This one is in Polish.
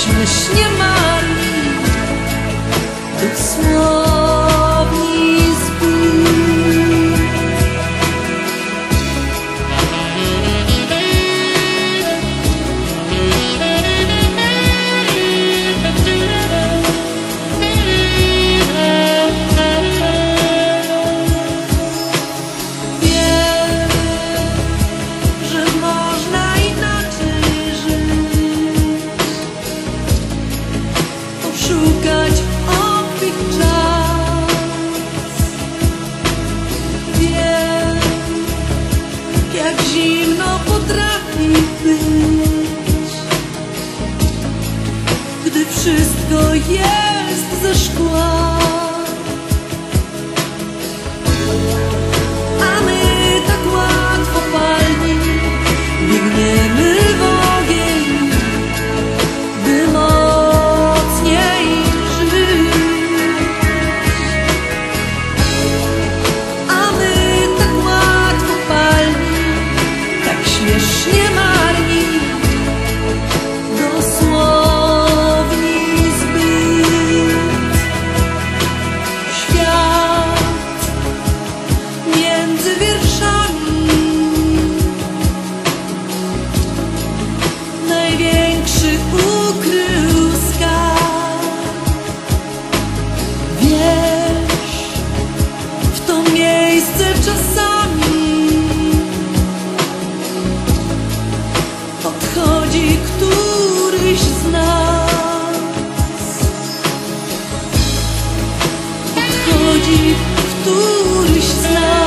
Myśmy śnie marni, by słowa zimno potrafi być. Gdy wszystko jest ze szkła Odchodzi któryś z nas.